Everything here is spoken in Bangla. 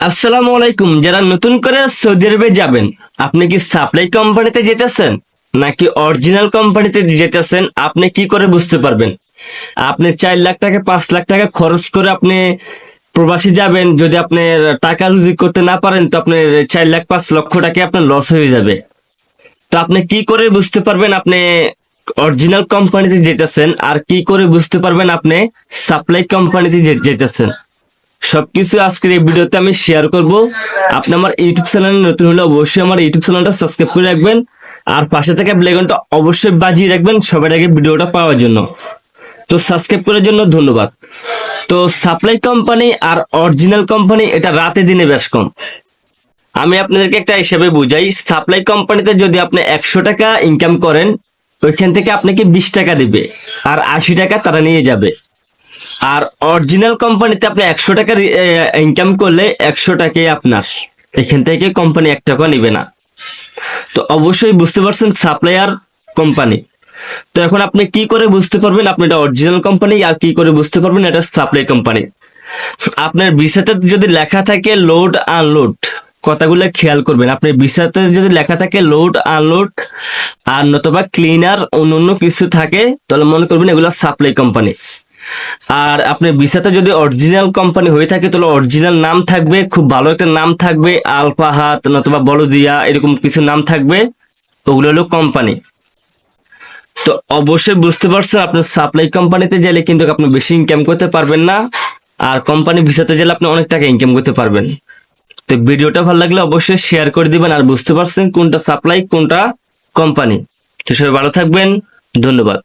আসসালামু আলাইকুম, যারা নতুন করে সৌদি আরবে যাবেন, আপনি কি সাপ্লাই কোম্পানিতে যেতেছেন? নাকি অরিজিনাল কোম্পানিতে যেতেছেন? আপনি কি করে বুঝতে পারবেন? আপনি চার লাখ টাকা, পাঁচ লাখ টাকা খরচ করে আপনি প্রবাসী যাবেন, যদি আপনি টাকা রুজি করতে না পারেন, তো আপনার চার লাখ, পাঁচ লক্ষ টাকা আপনার লস হয়ে যাবে। তো আপনি কি করে বুঝতে পারবেন আপনি অরিজিনাল কোম্পানিতে যেতেছেন? আর কি করে বুঝতে পারবেন আপনি সাপ্লাই কোম্পানিতে যেতেছেন? সবকিছু আজকের এই ভিডিওতে আমি শেয়ার করব। আপনি আমার ইউটিউব চ্যানেলে নতুন হলে অবশ্যই আমার ইউটিউব চ্যানেলটা সাবস্ক্রাইব করে রাখবেন। আর পাশে থাকা ব্লেগনটা অবশ্যই বাজিয়ে রাখবেন সবার আগে ভিডিওটা পাওয়ার জন্য। তো সাবস্ক্রাইব করার জন্য ধন্যবাদ। তো সাপ্লাই কোম্পানি আর অরিজিনাল কোম্পানি এটা রাতে দিনে বেশ কম। আমি আপনাদেরকে একটা হিসাবে বুঝাই সাপ্লাই কোম্পানিতে যদি আপনি একশো টাকা ইনকাম করেন, ওইখান থেকে আপনাকে বিশ টাকা দেবে। আর আশি টাকা তারা নিয়ে যাবে। আর অরিজিনাল কোম্পানিতে আপনি একশো টাকা ইনকাম করলে একশো টাকাই আপনার। এখান থেকে কোম্পানি এক টাকা নিবে না। তো অবশ্যই বুঝতে পারছেন সাপ্লায়ার কোম্পানি তো এখন আপনি কি করে বুঝতে পারবেন আপনি এটা অরিজিনাল কোম্পানি আর কি করে বুঝতে পারবেন এটা সাপ্লাই কোম্পানি আপনার ভিসাতে যদি লেখা থাকে লোড আনলোড কথাগুলো খেয়াল করবেন। আপনি ভিসাতে যদি লেখা থাকে লোড আনলোড আর নতুবা ক্লিনার অন্য অন্য কিছু থাকে, তাহলে মনে করবেন এগুলো সাপ্লাই কোম্পানি আর আপনি ভিসাতে যদি অরিজিনাল কোম্পানি হয়ে থাকে, তাহলে অরিজিনাল নাম থাকবে, খুব ভালো একটা নাম থাকবে আলফা হাত নতুবা বলদিয়া, এরকম কিছু নাম থাকবে, ওগুলো হলো কোম্পানি তো অবশ্যই বুঝতে পারছেন, আপনার সাপ্লাই কোম্পানিতে গেলে কিন্তু আপনি বেশি ইনকাম করতে পারবেন না, আর কোম্পানি ভিসাতে গেলে আপনি অনেক টাকা ইনকাম করতে পারবেন। তো ভিডিওটা ভালো লাগলে অবশ্যই শেয়ার করে দিবেন, আর বুঝতে পারছেন কোনটা সাপ্লাই কোনটা কোম্পানি তো সবাই ভালো থাকবেন, ধন্যবাদ।